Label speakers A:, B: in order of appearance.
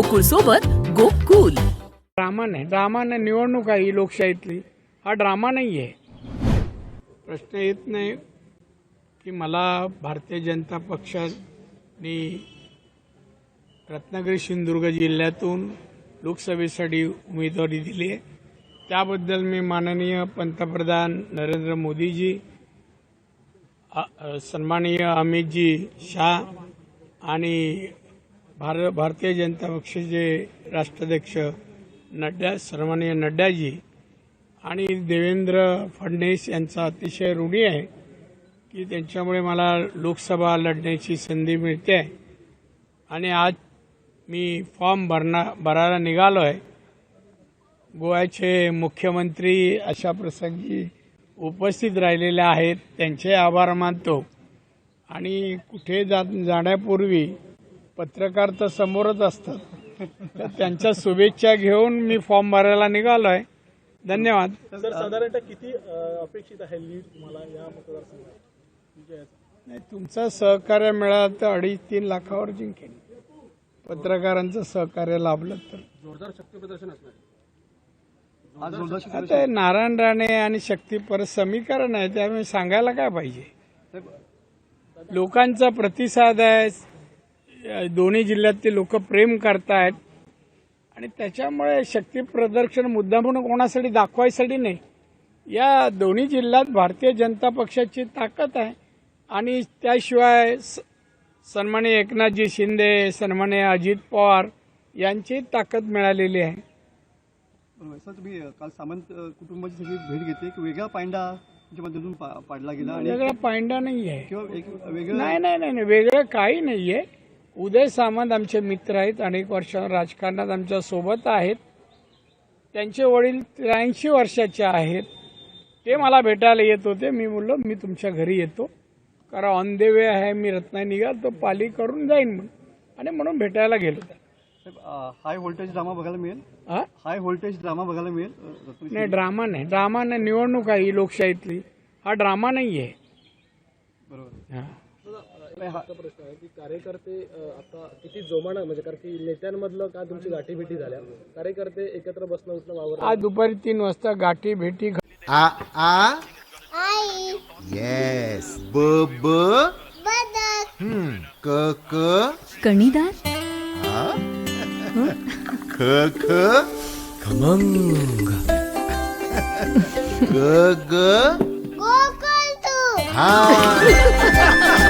A: गोकुळ सोबत गोकुल.
B: ड्रामा नाही ड्रामा नाही निवडणूक आहे ही लोकशाहीतली. हा ड्रामा नाही आहे प्रश्न येत नाही की मला भारतीय जनता पक्षाने रत्नागिरी सिंधुदुर्ग जिल्ह्यातून लोकसभेसाठी उमेदवारी दिली आहे. त्याबद्दल मी माननीय पंतप्रधान नरेंद्र मोदीजी सन्माननीय अमितजी शाह आणि भार भारतीय जनता पक्षाचे राष्ट्राध्यक्ष नड्डा सन्माननीय नड्डाजी आणि देवेंद्र फडणवीस यांचा अतिशय ऋणी आहे की त्यांच्यामुळे मला लोकसभा लढण्याची संधी मिळते. आहे आणि आज मी फॉर्म भरणा भरायला निघालो आहे. गोव्याचे मुख्यमंत्री अशा प्रसंगी उपस्थित राहिलेले आहेत. त्यांचे आभार मानतो. आणि कुठे जा जाण्यापूर्वी पत्रकार तर समोरच असतात. तर त्यांच्या शुभेच्छा घेऊन मी फॉर्म भरायला निघालो आहे धन्यवाद.
C: सर साधारणतः किती अपेक्षित आहे लीड तुम्हाला या मतदारसंघात?
B: नाही तुमचं सहकार्य मिळालं तर अडीच तीन लाखावर जिंकेन. पत्रकारांचं सहकार्य लाभलं तर.
C: जोरदार शक्ती प्रदर्शन असणार
B: आता हे नारायण राणे आणि शक्ती परत समीकरण आहे त्यामुळे सांगायला काय पाहिजे? लोकांचा प्रतिसाद आहे दोन्ही जिल्ह्यातले लोक प्रेम करतायत. आणि त्याच्यामुळे शक्ती प्रदर्शन मुद्दा म्हणून कोणासाठी दाखवायसाठी नाही. या दोन्ही जिल्ह्यात भारतीय जनता पक्षाची ताकद आहे. आणि त्याशिवाय स- सन्माननीय एकनाथजी शिंदे सन्माननीय अजित पवार यांची ताकद मिळालेली आहे.
D: बरोबर. सर तुम्ही काल सामंत कुटुंबाची सगळी भेट घेतली. एक वेगळा पांडा पाडला गेला
B: वेगळा पायंडा नाही आहे नाही नाही नाही नाही, वेगळं काही नाहीये. उदय सामंत आमचे मित्र आहेत अनेक वर्ष राजकारणात आमच्यासोबत आहेत. त्यांचे वडील त्र्याऐंशी वर्षाचे आहेत. ते मला भेटायला येत होते. मी बोललो मी तुमच्या घरी येतो. कारण ऑन द वे आहे मी रत्ना निघाल तो पाली करून जाईन म्हणून. आणि म्हणून भेटायला गेलो.
D: हाय व्होल्टेज ड्रामा बघायला मिळेल? हाय व्होल्टेज ड्रामा बघायला मिळेल?
B: नाही ड्रामा नाही. ड्रामा नाही निवडणूक आहे ही लोकशाहीतली. हा ड्रामा नाही आहे
D: बरोबर.
B: हा.
C: प्रश्न आहे की कार्यकर्ते आता किती जोमानं म्हणजे कारण की नेत्यांमधलं का तुमची गाठीभेटी झाल्या? कार्यकर्ते एकत्र बसणं उठणं वावर
B: आज दुपारी तीन वाजता गाठी भेटी
E: आ आ? येस ब ब? हम्म, क क?
A: कणीदार?
E: ख ख? खमंग. ग ग? हा.